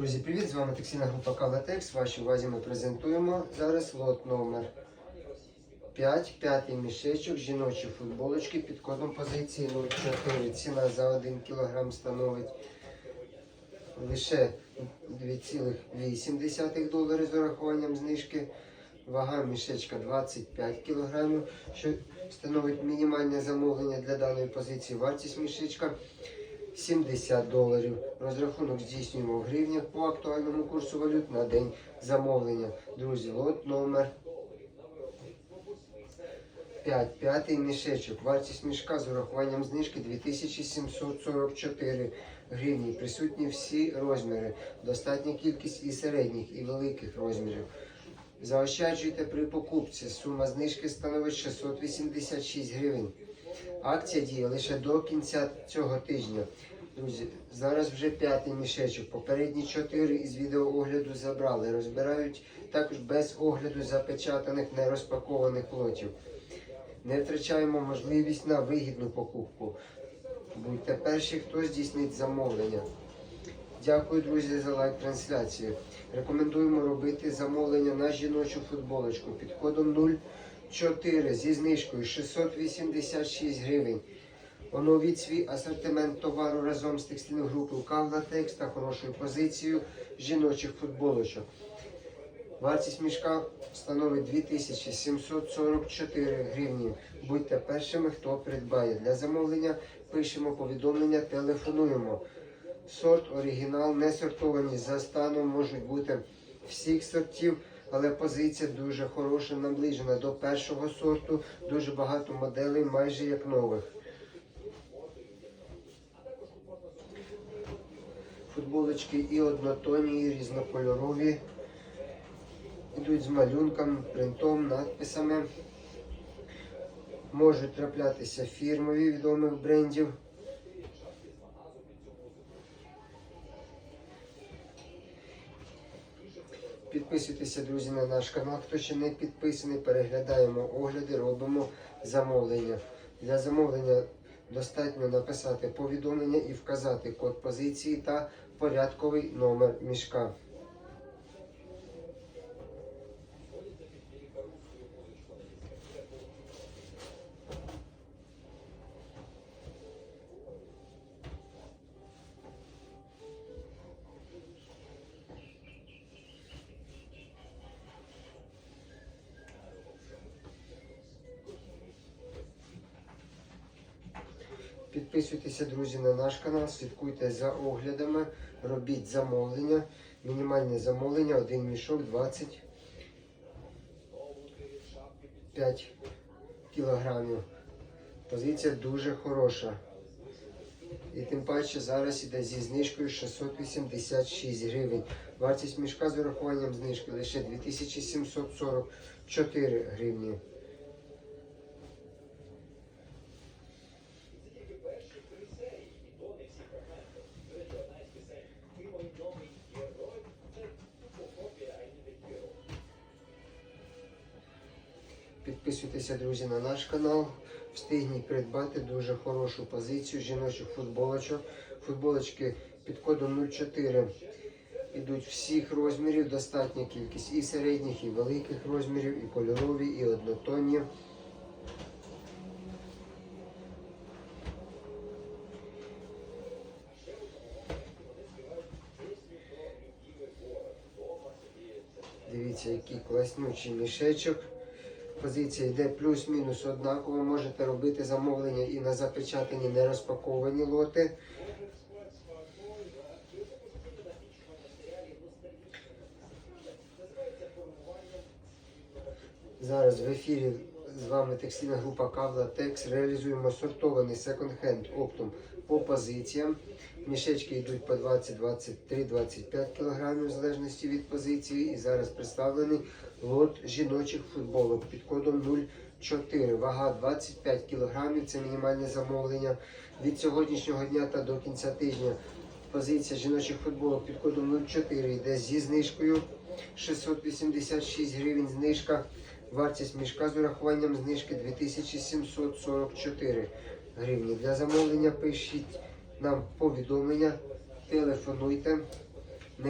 Друзі, привіт! З вами текстильна група Калатекс. Вашій увазі ми презентуємо зараз лот номер 5, п'ятий мішечок, жіночі футболочки під кодом позиції 0,4. Ціна за 1 кг становить лише 2,8 доларів з урахуванням знижки. Вага мішечка 25 кг, що становить мінімальне замовлення для даної позиції. Вартість мішечка 70 доларів. Розрахунок здійснюємо в гривнях по актуальному курсу валют на день замовлення. Друзі, лот номер 5. П'ятий мішечок. Вартість мішка з урахуванням знижки 2744 гривні. Присутні всі розміри. Достатня кількість і середніх, і великих розмірів. Заощаджуйте при покупці. Сума знижки становить 686 гривень. Акція діє лише до кінця цього тижня. Друзі, зараз вже п'ятий мішечок. Попередні чотири із відеоогляду забрали. Розбирають також без огляду запечатаних нерозпакованих лотів. Не втрачаємо можливість на вигідну покупку. Будьте перші, хто здійснить замовлення. Дякую, друзі, за лайк трансляцію. Рекомендуємо робити замовлення на жіночу футболочку під кодом 04 зі знижкою 686 гривень. Оновіть свій асортимент товару разом з текстильною групою Кавлатекс та хорошою позицією жіночих футболочок. Вартість мішка становить 2744 гривні. Будьте першими, хто придбає. Для замовлення пишемо повідомлення, телефонуємо. Сорт оригінал не сортовані. За станом можуть бути всіх сортів, але позиція дуже хороша, наближена до першого сорту. Дуже багато моделей, майже як нових. Футболочки і однотонні, і різнокольорові. Ідуть з малюнком, принтом, надписами. Можуть траплятися фірмові відомих брендів. Підписуйтеся, друзі, на наш канал. Хто ще не підписаний, переглядаємо огляди, робимо замовлення. Для замовлення достатньо написати повідомлення і вказати код позиції та порядковий номер мішка. Підписуйтеся, друзі, на наш канал, слідкуйте за оглядами, робіть замовлення. Мінімальне замовлення, один мішок 25 кілограмів. Позиція дуже хороша. І тим паче зараз іде зі знижкою 686 гривень. Вартість мішка з урахуванням знижки лише 2744 гривні. Підписуйтеся, друзі, на наш канал. Встигніть придбати дуже хорошу позицію жіночих футболочок. Футболочки під кодом 04 ідуть всіх розмірів, достатня кількість і середніх, і великих розмірів, і кольорові, і однотонні. Дивіться, який класнючий мішечок. Позиція йде плюс-мінус однаково. Можете робити замовлення і на запечатані нерозпаковані лоти. Зараз в ефірі з вами текстильна група Кавла Текс. Реалізуємо сортований секонд-хенд оптом по позиціям. Мішечки йдуть по 20, 23, 25 кг в залежності від позиції. І зараз представлений лот жіночих футболок під кодом 04. Вага 25 кг. Це мінімальне замовлення. Від сьогоднішнього дня та до кінця тижня позиція жіночих футболок під кодом 04 йде зі знижкою 686 гривень знижка. Вартість мішка з урахуванням знижки 2744 гривні. Для замовлення пишіть нам повідомлення, телефонуйте.